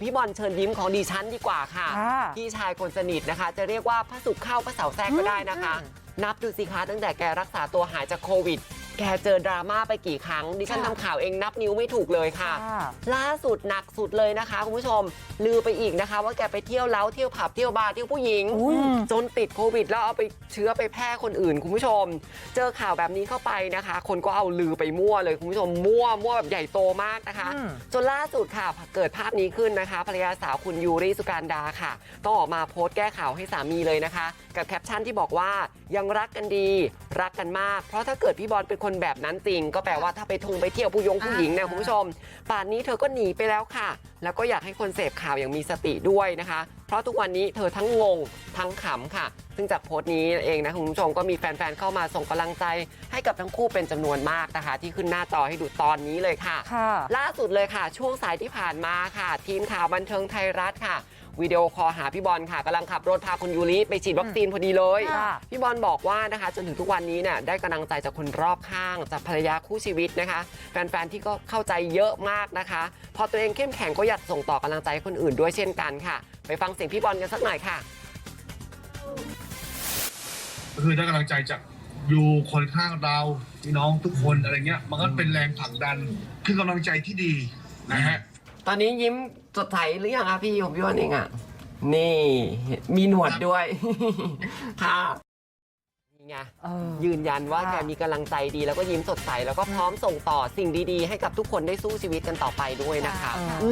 พี่บอลเชิญยิ้มของดิฉันดีกว่าค่ะค่ะ พี่ชายคนสนิทนะคะ จะเรียกว่าพระสุขเข้าพระเสาแทรกก็ได้นะคะ นับดูสิคะตั้งแต่แกรักษาตัวหายจากโควิด แกเจอดราม่าไปกี่ครั้งดิฉันทำข่าวเองนับนิ้วไม่ถูกเลยค่ะค่ะ ล่าสุดหนักสุดเลยนะคะคุณผู้ชม ลือไปอีกนะคะ ว่าแกไปเที่ยวเล้าเที่ยวผับเที่ยวบาร์เที่ยวผู้หญิงอุ้ยจนติดโควิด แล้วเอาไปเชื้อไปแพร่คนอื่นคุณผู้ชม เจอข่าวแบบนี้เข้าไปนะคะ คนก็เอาลือไปมั่วเลยคุณผู้ชมมั่วมั่วแบบใหญ่โตมากนะคะอืมจนล่าสุดค่ะเกิดภาพนี้ขึ้นนะคะภรรยาสาวคุณยูริสุการดาค่ะต้องออกมาโพสต์แก้ข่าวให้สามีเลยนะคะ กับแคปชั่นที่บอกว่ายังรักกันดีรักกันมากเพราะถ้าเกิดพี่บอลเป็นคนแบบนั้นจริง ก็แปลว่าถ้าไปทงไปเที่ยวผู้ยงผู้หญิงเนี่ยคุณผู้ชมป่านนี้เธอก็หนีไปแล้วค่ะ แล้วก็อยากให้คนเสพข่าวอย่างมีสติด้วยนะคะ เพราะทุกวันนี้เธอทั้งงงทั้งขำค่ะ ซึ่งจากโพสต์นี้เองนะคุณผู้ชมก็มีแฟนๆเข้ามาส่งกำลังใจให้กับทั้งคู่เป็นจำนวนมากนะคะ ที่ขึ้นหน้าจอให้ดูตอนนี้เลยค่ะค่ะ ล่าสุดเลยค่ะ ช่วงสายที่ผ่านมาค่ะ ทีมข่าวบันเทิงไทยรัฐค่ะวิดีโอคอลหาพี่บอลค่ะกำลังขับรถพาคุณยูริไปฉีดวัคซีนพอดีเลยค่ะพี่บอลบอกว่านะคะ จนถึงทุกวันนี้เนี่ยได้กำลังใจจากคนรอบข้าง จากภรรยาคู่ชีวิตนะคะ แฟนๆที่ก็เข้าใจเยอะมากนะคะ พอตัวเองเข้มแข็งก็อยากส่งต่อกำลังใจให้คนอื่นด้วยเช่นกันค่ะ ไปฟังเสียงพี่บอลกันสักหน่อยค่ะ ก็คือได้กำลังใจจากอยู่คนข้างเราพี่น้องทุกคนอะไรเงี้ย มันก็เป็นแรงผลักดัน คือกำลังใจที่ดีนะฮะ ตอนนี้ยิ้มสดใสหรือยังคะพี่ของพี่บอลเองอะนี่มีหนวดด้วย ค่ะนี่ไงเออ ยืนยันว่าค่ะ แกมีกำลังใจดีแล้วก็ยิ้มสดใส แล้วก็พร้อมส่งต่อสิ่งดีๆ ให้กับทุกคนได้สู้ชีวิตกันต่อไปด้วยนะคะ เออ